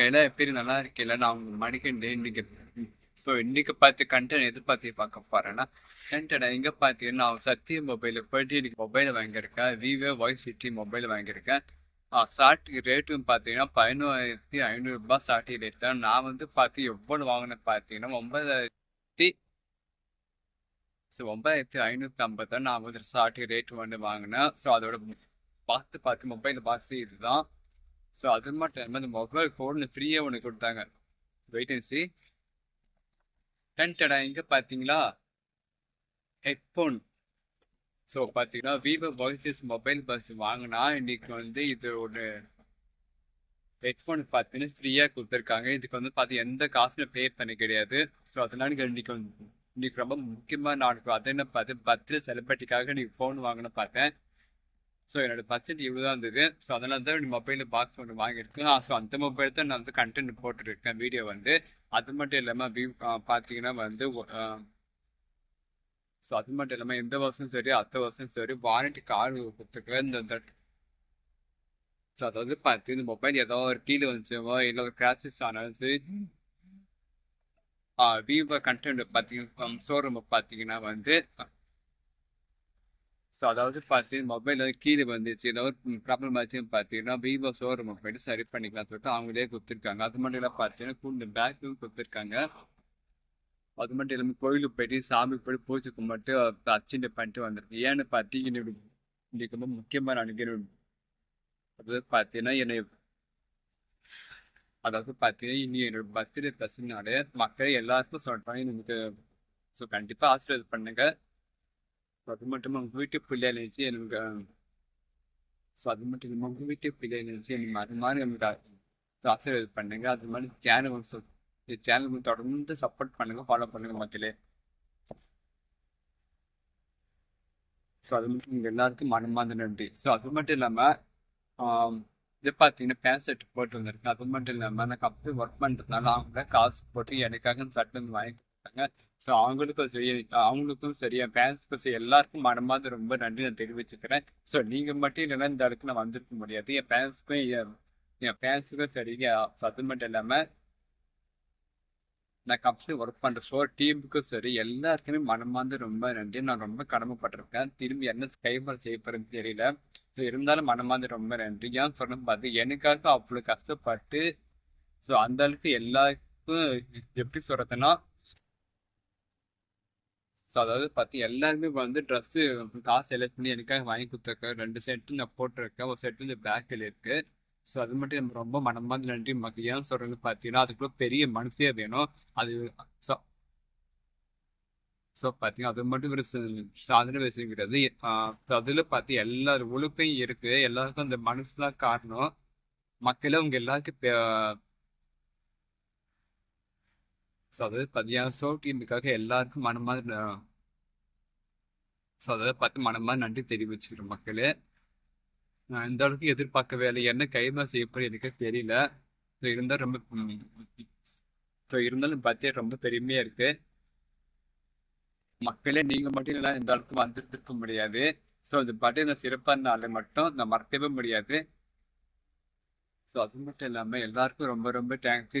இருக்கையில எப்படி நல்லா இருக்கையில நான் உங்க மடிக்கண்டு இன்னைக்கு ஸோ இன்னைக்கு பார்த்து கண்டென்ட் எது பார்த்து பார்க்க போறேன்னா கண்டென்ட் எங்க பார்த்தீங்கன்னா நான் சத்திய மொபைல் போயிட்டு இன்னைக்கு மொபைல் வாங்கியிருக்கேன். விவோ ஒய் ஃபிஃப்டி மொபைல் வாங்கியிருக்கேன். ஷார்ட் ரேட்டும் பார்த்தீங்கன்னா பதினோராயிரத்தி ஐநூறுரூபா ஷார்ட் ரேட் தான். நான் வந்து பார்த்து எவ்வளோ வாங்கினேன் பார்த்தீங்கன்னா ஒன்பதாயிரத்தி ஸோ ஒன்பதாயிரத்தி ஐநூற்றி ஐம்பது தான் நான் வந்து ஷார்ட் ரேட் வந்து வாங்கினேன். ஸோ அதோட பார்த்து பார்த்து மொபைல் பார்த்து இதுதான். ஸோ அது மட்டும் இல்லாமல் மொபைல் ஃபோன் ஃப்ரீயாக ஒன்று கொடுத்தாங்க. வெயிட் அண்ட் சி டென்டடா இங்கே பார்த்தீங்களா ஹெட்ஃபோன் ஸோ பார்த்தீங்கன்னா விவோ வாய்ஸஸ் மொபைல் பஸ் வாங்கினா இன்னைக்கு வந்து இது ஒரு ஹெட்ஃபோன் பார்த்தீங்கன்னா ஃப்ரீயாக கொடுத்துருக்காங்க. இதுக்கு வந்து பார்த்து எந்த காசும் பே பண்ண கிடையாது. ஸோ அதனால இங்க இன்னைக்கு வந்து இன்னைக்கு ரொம்ப முக்கியமாக நான் அது என்ன பார்த்து பர்த்டே செலிப்ரிட்டிக்காக இன்னைக்கு ஃபோன் வாங்கணும் பார்த்தேன் ஸோ என்னோட பட்ஜெட் இவ்வளோ தான் இருந்தது. ஸோ அதனால தான் மொபைலில் பாக்ஸ் ஒன்று வாங்கியிருக்கேன். ஸோ அந்த மொபைல் தான் நான் வந்து கண்டென்ட் போட்டுருக்கேன் வீடியோ வந்து. அது மட்டும் இல்லாமல் வியூ பார்த்தீங்கன்னா வந்து ஸோ அது மட்டும் இல்லாமல் இந்த வருஷம் சரி அடுத்த வருஷம் சரி வாரண்டி கார் கொடுத்துருக்கேன். இந்த ஸோ அதாவது பார்த்து இந்த மொபைல் ஏதோ ஒரு கீழே வந்துச்சுவோ இல்லை ஒரு கிராச்சஸ் ஆனாலும் சரி விவோ கண்டென்ட் பார்த்தீங்கன்னா ஷோரூமை பார்த்தீங்கன்னா வந்து ஸோ அதாவது பார்த்து மொபைல் வந்து கீழே வந்துச்சு ஏதோ ஒரு ப்ராப்ளம் ஆச்சுன்னு பார்த்தீங்கன்னா விவோ ஷோரூம் போயிட்டு சரி பண்ணிக்கலாம் சொல்லிட்டு அவங்களே கொடுத்துருக்காங்க. அது மட்டும் இல்லை பார்த்தீங்கன்னா ஃபுல் பேக்கும் கொடுத்துருக்காங்க. அது மட்டும் இல்லாமல் கோயிலுக்கு போயிட்டு சாமிக்கு போயிட்டு பூஜை கும்பிட்டு அச்சிண்டு பண்ணிட்டு வந்திருக்கு ஏன்னு பார்த்தீங்கன்னா இன்னைக்கு ரொம்ப முக்கியமான அணுகிறோம் அதாவது பார்த்தீங்கன்னா என்னை அதாவது பார்த்தீங்கன்னா இனி என்னோட பர்த்டே பசங்கனால மக்கள் எல்லாருக்கும் சொல்கிறேன் எனக்கு ஸோ கண்டிப்பாக ஆசீர்வாதம் பண்ணுங்கள் அது மட்டும் உங்கள் வீட்டு பிள்ளை நினச்சி எனக்கு ஸோ அது மட்டும் இல்லாமல் உங்கள் வீட்டு பிள்ளை நினச்சி எனக்கு அது மாதிரி எனக்கு ஸோ ஆசீர்வாதம் பண்ணுங்க அது மாதிரி சேனல் வந்து இந்த சேனல் தொடர்ந்து சப்போர்ட் பண்ணுங்க ஃபாலோ பண்ணுங்க மக்களே ஸோ அது மட்டும் இங்கே எல்லாருக்கும் மனமார்ந்த நன்றி ஸோ அது மட்டும் இல்லாமல் இது பார்த்தீங்கன்னா பேண்ட் செட் போட்டு வந்திருக்கேன் அது மட்டும் இல்லாமல் நான் கம்பெனி ஒர்க் பண்ணுறதுனால அவங்க காசு போட்டு எனக்காக சட்டை வந்து வாங்கி கொடுத்தாங்க ஸோ அவங்களுக்கும் சரி அவங்களுக்கும் சரி என் பேரண்ட்ஸ்க்கும் சரி எல்லாருக்கும் மனமார்ந்த ரொம்ப நன்றி நான் தெரிவிச்சுக்கிறேன். ஸோ நீங்கள் மட்டும் இல்லைன்னா இந்த அளவுக்கு நான் வந்திருக்க முடியாது. என் பேரண்ட்ஸ்க்கும் என் பேரண்ட்ஸுக்கும் சரி அது மட்டும் இல்லாமல் நான் கம்பெனி ஒர்க் பண்ணுற ஸோ டீமுக்கும் சரி எல்லாருக்குமே மனமார்ந்து ரொம்ப நன்றி. நான் ரொம்ப கடமைப்பட்டிருக்கேன். திரும்பி என்ன கைமாறு செய்ய போகிறேன்னு தெரியல. ஸோ இருந்தாலும் மனமார்ந்து ரொம்ப நன்றி. ஏன் சொன்ன பார்த்து எனக்காக அவ்வளோ கஷ்டப்பட்டு ஸோ அந்த அளவுக்கு எல்லாருக்கும் எப்படி சொல்கிறதுன்னா ஸோ அதாவது பார்த்து எல்லாருமே வந்து ட்ரெஸ்ஸு காசு செலக்ட் பண்ணி எனக்காக வாங்கி கொடுத்துருக்கேன் ரெண்டு செட்டு நான் போட்டிருக்கேன் ஒரு செட்டு இந்த பேக்கில் இருக்கு. ஸோ அது மட்டும் எனக்கு ரொம்ப மனமார்ந்த நன்றி. மக்கள் ஏன் சொல்றது பார்த்தீங்கன்னா அதுக்குள்ள பெரிய மனசே வேணும். அது ஸோ ஸோ பார்த்தீங்கன்னா அது மட்டும் ஒரு சாதனை விஷயம் ஸோ அதில் பார்த்து எல்லா உழுப்பையும் இருக்குது எல்லாருக்கும் அந்த மனசு தான் காரணம். மக்களும் அவங்க எல்லாருக்கும் ஸோ அதாவது பதினாறு ஷோ டீமுக்காக எல்லாருக்கும் மனமாக ஸோ அதாவது பார்த்து மனமாக நன்றி தெரிவிச்சுக்கிறோம் மக்களே. நான் இந்த அளவுக்கு எதிர்பார்க்கவே இல்லை. என்ன கைமா செய்யப்போது எனக்கு தெரியல. ஸோ இருந்தால் ரொம்ப ஸோ இருந்தாலும் பார்த்தே ரொம்ப பெருமையாக இருக்கு. மக்களே நீங்கள் மட்டும் இல்லை இந்த அளவுக்கு வந்துருக்க முடியாது. ஸோ இந்த பாட்டு நான் சிறப்பானால மட்டும் நான் மறக்கவே முடியாது. ஸோ அது மட்டும் இல்லாமல் எல்லாருக்கும் ரொம்ப ரொம்ப தேங்க்ஸ்